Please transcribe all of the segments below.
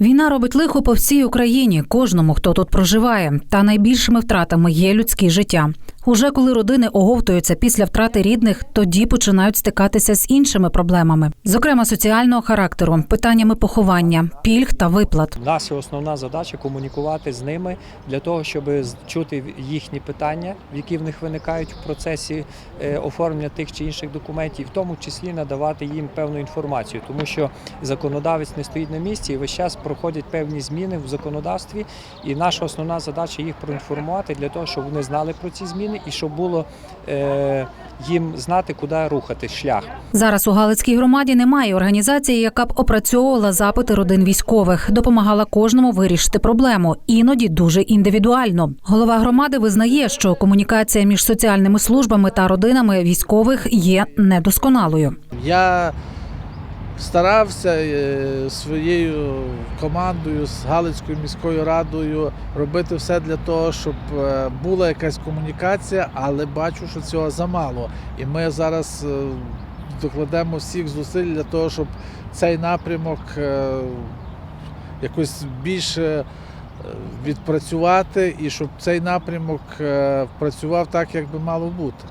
Війна робить лихо по всій Україні, кожному, хто тут проживає. Та найбільшими втратами є людське життя. Уже коли родини оговтуються після втрати рідних, тоді починають стикатися з іншими проблемами, зокрема соціального характеру, питаннями поховання, пільг та виплат. Є основна задача комунікувати з ними для того, щоб чути їхні питання, які в них виникають в процесі е, оформлення тих чи інших документів, в тому числі надавати їм певну інформацію, тому що законодавець не стоїть на місці і весь час проходять певні зміни в законодавстві. І наша основна задача їх проінформувати для того, щоб вони знали про ці зміни і щоб було е, їм знати, куди рухати шлях. Зараз у Галицькій громаді немає організації, яка б опрацьовувала запити родин військових, допомагала кожному вирішити проблему, іноді дуже індивідуально. Голова громади визнає, що комунікація між соціальними службами та родинами військових є недосконалою. Я старався е, своєю командою з Галицькою міською радою робити все для того, щоб е, була якась комунікація, але бачу, що цього замало. І ми зараз е, докладемо всіх зусиль для того, щоб цей напрямок якось більше відпрацювати і щоб цей напрямок працював так, як би мало бути.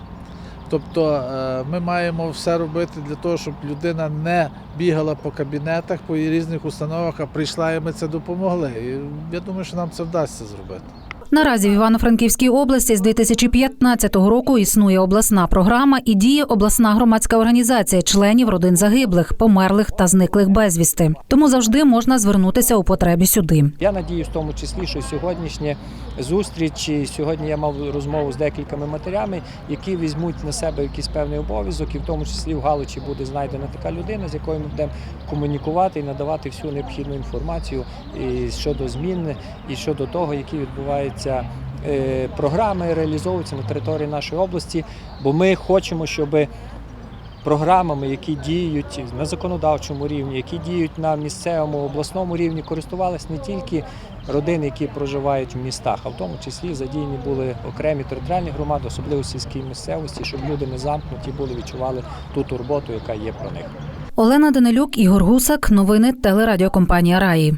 Тобто е, ми маємо все робити для того, щоб людина не бігала по кабінетах, по різних установах, а прийшла і ми це допомогли. І я думаю, що нам це вдасться зробити. Наразі в Івано-Франківській області з 2015 року існує обласна програма і діє обласна громадська організація членів родин загиблих, померлих та зниклих безвісти. Тому завжди можна звернутися у потребі сюди. Я надіюсь, в тому числі, що сьогоднішня зустріч, сьогодні я мав розмову з декількома матерями, які візьмуть на себе якийсь певний обов'язок, і в тому числі в Галичі буде знайдена така людина, з якою ми будемо комунікувати і надавати всю необхідну інформацію і щодо змін, і щодо того, які відбуваються. Е, Програми реалізовуються на території нашої області, бо ми хочемо, щоб програмами, які діють на законодавчому рівні, які діють на місцевому обласному рівні, користувалися не тільки родини, які проживають в містах, а в тому числі задіяні були окремі територіальні громади, особливо сільській місцевості, щоб люди не замкнуті були, відчували ту турботу, яка є про них. Олена Данилюк, Ігор Гусак. Новини телерадіокомпанія Раї.